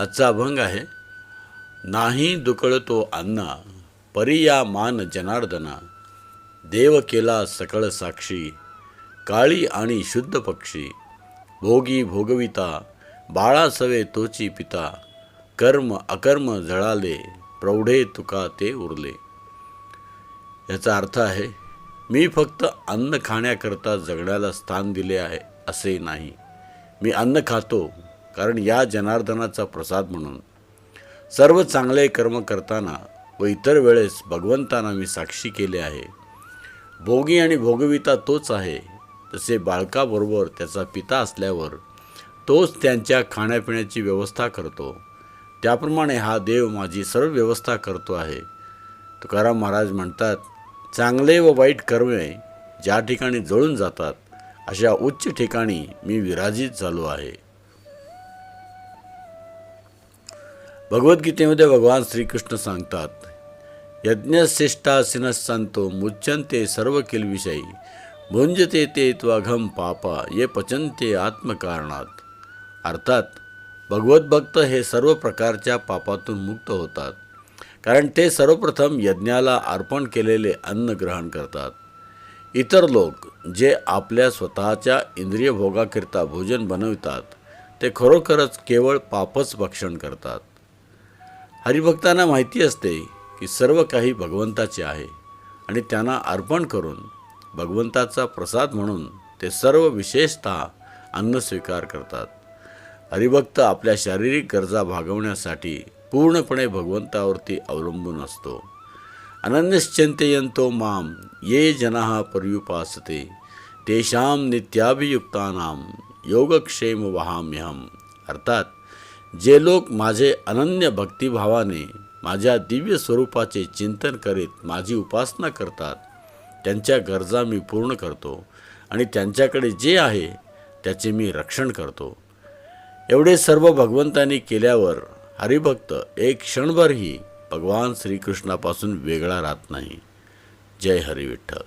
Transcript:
आजचा अभंग आहे नाही दुकळतो अन्ना परिया मान जनार्दना देव केला सकळ साक्षी काळी आणि शुद्ध पक्षी भोगी भोगविता बाळासवे तोची पिता कर्म अकर्म जळाले प्रौढे तुका ते उरले. याचा अर्थ आहे मी फक्त अन्न खाण्याकरता जगण्याला स्थान दिले आहे असे नाही. मी अन्न खातो कारण या जनार्दनाचा प्रसाद म्हणून. सर्व चांगले कर्म करताना व इतर वेळेस भगवंतांना मी साक्षी केले आहे. भोगी आणि भोगविता तोच आहे. तसे बाळकाबरोबर त्याचा पिता असल्यावर तोच त्यांच्या खाण्यापिण्याची व्यवस्था करतो. त्याप्रमाणे हा देव माझी सर्व व्यवस्था करतो आहे. तुकाराम महाराज म्हणतात चांगले व वाईट कर्मे ज्या ठिकाणी जळून जातात अशा उच्च ठिकाणी मी विराजित झालो आहे. भगवद्गीतेमध्ये भगवान श्रीकृष्ण सांगतात यज्ञश्रेष्ठासिन संतो मुच्यंते सर्व किलविषयी भुंजते ते त्वघम पापा ये पचनते आत्मकारणात अर्थात भगवत भक्त हे सर्व प्रकारच्या पापातून मुक्त होतात कारण ते सर्वप्रथम यज्ञाला अर्पण केलेले अन्न ग्रहण करतात इतर लोक जे आपल्या स्वतःच्या इंद्रिय भोगाकरिता भोजन बनवितात ते खरोखरच केवळ पापच भक्षण करतात हरिभक्तांना माहिती असते की सर्व काही भगवंताचे आहे आणि त्यांना अर्पण करून भगवंताचा प्रसाद म्हणून ते सर्व विशेषतः अन्न स्वीकार करतात. हरिभक्त आपल्या शारीरिक गरजा भागवण्यासाठी पूर्णपणे भगवंतावरती अवलंबून असतो. अनन्यश्चिंतयंतो माम ये जना पर्युपासते तेषां नित्याभियुक्तानां योगक्षेम वहाम्यहम अर्थात जे लोक माझे अनन्य भक्तिभावाने माझ्या दिव्य स्वरूपाचे चिंतन करीत माझी उपासना करतात त्यांच्या गरजा मी पूर्ण करतो आणि त्यांच्याकडे जे आहे त्याचे मी रक्षण करतो. एवढे सर्व भगवंतांनी केल्यावर हरिभक्त एक क्षणभरही भगवान श्रीकृष्णापासून वेगळा राहत नाही. जय हरी विठ्ठल